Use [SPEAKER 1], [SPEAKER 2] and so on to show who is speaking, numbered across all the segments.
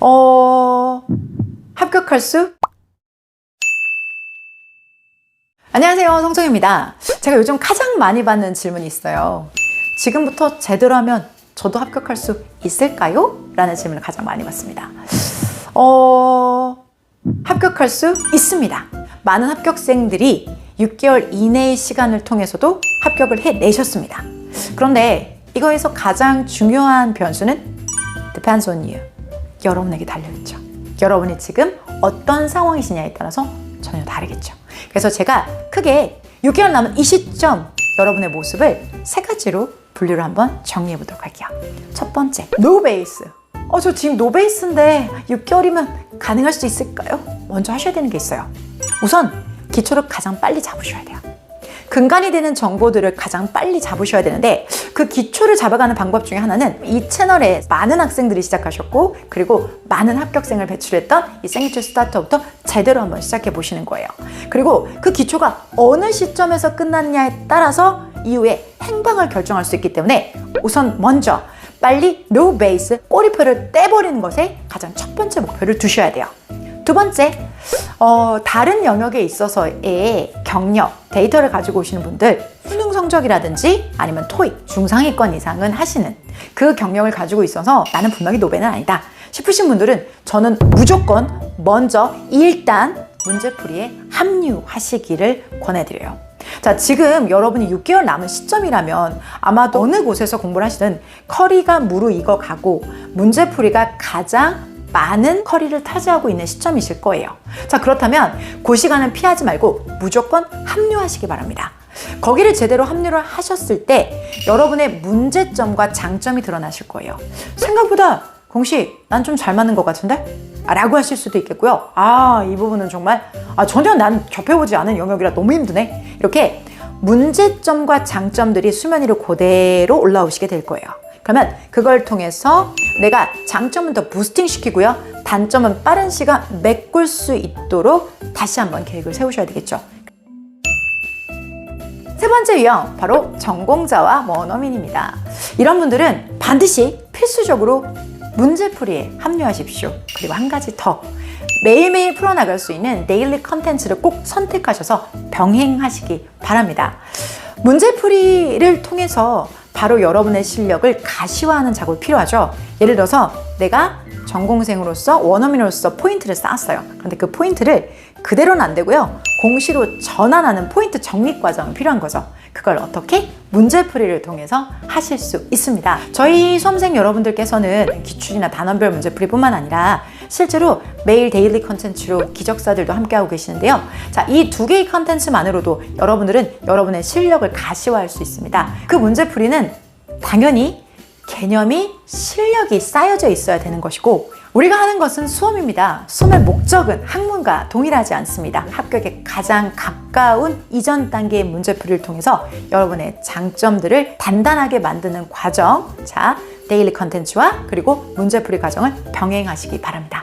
[SPEAKER 1] 어, 합격할 수? 안녕하세요. 성정입니다. 제가 요즘 가장 많이 받는 질문이 있어요. 지금부터 제대로 하면 저도 합격할 수 있을까요? 라는 질문을 가장 많이 받습니다. 어, 합격할 수 있습니다. 많은 합격생들이 6개월 이내의 시간을 통해서도 합격을 해내셨습니다. 그런데 이거에서 가장 중요한 변수는 depends on you. 여러분에게 달려있죠. 여러분이 지금 어떤 상황이시냐에 따라서 전혀 다르겠죠. 그래서 제가 크게 6개월 남은 이 시점 여러분의 모습을 세 가지로 분류를 한번 정리해 보도록 할게요. 첫 번째, 노 베이스. 어, 저 지금 노 베이스인데 6개월이면 가능할 수 있을까요? 먼저 하셔야 되는 게 있어요. 우선 기초를 가장 빨리 잡으셔야 돼요. 근간이 되는 정보들을 가장 빨리 잡으셔야 되는데 그 기초를 잡아가는 방법 중에 하나는 이 채널에 많은 학생들이 시작하셨고 그리고 많은 합격생을 배출했던 이 생기초 스타트부터 제대로 한번 시작해 보시는 거예요. 그리고 그 기초가 어느 시점에서 끝났냐에 따라서 이후에 행방을 결정할 수 있기 때문에 우선 먼저 빨리 로우 베이스 꼬리표를 떼버리는 것에 가장 첫 번째 목표를 두셔야 돼요. 두 번째, 어, 다른 영역에 있어서의 경력, 데이터를 가지고 오시는 분들, 수능 성적이라든지 아니면 토익, 중상위권 이상은 하시는 그 경력을 가지고 있어서 나는 분명히 노베는 아니다 싶으신 분들은 저는 무조건 먼저 일단 문제풀이에 합류하시기를 권해드려요. 자, 지금 여러분이 6개월 남은 시점이라면 아마도 어느 곳에서 공부를 하시든 커리가 무르익어 가고 문제풀이가 가장 많은 커리를 타지하고 있는 시점이실 거예요. 자, 그렇다면 그 시간은 피하지 말고 무조건 합류하시기 바랍니다. 거기를 제대로 합류를 하셨을 때 여러분의 문제점과 장점이 드러나실 거예요. 생각보다 공식, 난좀 잘 맞는 것 같은데? 아, 라고 하실 수도 있겠고요. 아, 이 부분은 정말, 아, 전혀 난 접해보지 않은 영역이라 너무 힘드네. 이렇게 문제점과 장점들이 수면 위로 그대로 올라오시게 될 거예요. 그러면 그걸 통해서 내가 장점은 더 부스팅 시키고요. 단점은 빠른 시간 메꿀 수 있도록 다시 한번 계획을 세우셔야 되겠죠. 세 번째 유형, 바로 전공자와 원어민입니다. 이런 분들은 반드시 필수적으로 문제풀이에 합류하십시오. 그리고 한 가지 더. 매일매일 풀어나갈 수 있는 데일리 컨텐츠를 꼭 선택하셔서 병행하시기 바랍니다. 문제풀이를 통해서 바로 여러분의 실력을 가시화하는 작업이 필요하죠. 예를 들어서 내가 전공생으로서 원어민으로서 포인트를 쌓았어요. 그런데 그 포인트를 그대로는 안 되고요. 공시로 전환하는 포인트 정립 과정이 필요한 거죠. 그걸 어떻게 문제풀이를 통해서 하실 수 있습니다. 저희 수험생 여러분들께서는 기출이나 단원별 문제풀이뿐만 아니라 실제로 매일 데일리 컨텐츠로 기적사들도 함께하고 계시는데요. 자, 이 두 개의 컨텐츠만으로도 여러분들은 여러분의 실력을 가시화할 수 있습니다. 그 문제풀이는 당연히 개념이 실력이 쌓여져 있어야 되는 것이고 우리가 하는 것은 수험입니다. 수험의 목적은 학문과 동일하지 않습니다. 합격에 가장 가까운 이전 단계의 문제풀이를 통해서 여러분의 장점들을 단단하게 만드는 과정. 자, 데일리 컨텐츠와 그리고 문제풀이 과정을 병행하시기 바랍니다.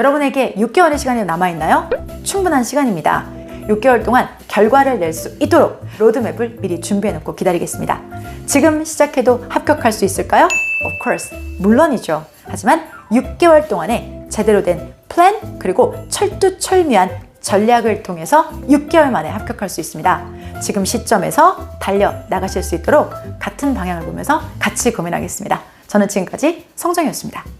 [SPEAKER 1] 여러분에게 6개월의 시간이 남아있나요? 충분한 시간입니다. 6개월 동안 결과를 낼 수 있도록 로드맵을 미리 준비해놓고 기다리겠습니다. 지금 시작해도 합격할 수 있을까요? Of course, 물론이죠. 하지만 6개월 동안에 제대로 된 플랜 그리고 철두철미한 전략을 통해서 6개월 만에 합격할 수 있습니다. 지금 시점에서 달려 나가실 수 있도록 같은 방향을 보면서 같이 고민하겠습니다. 저는 지금까지 성정이었습니다.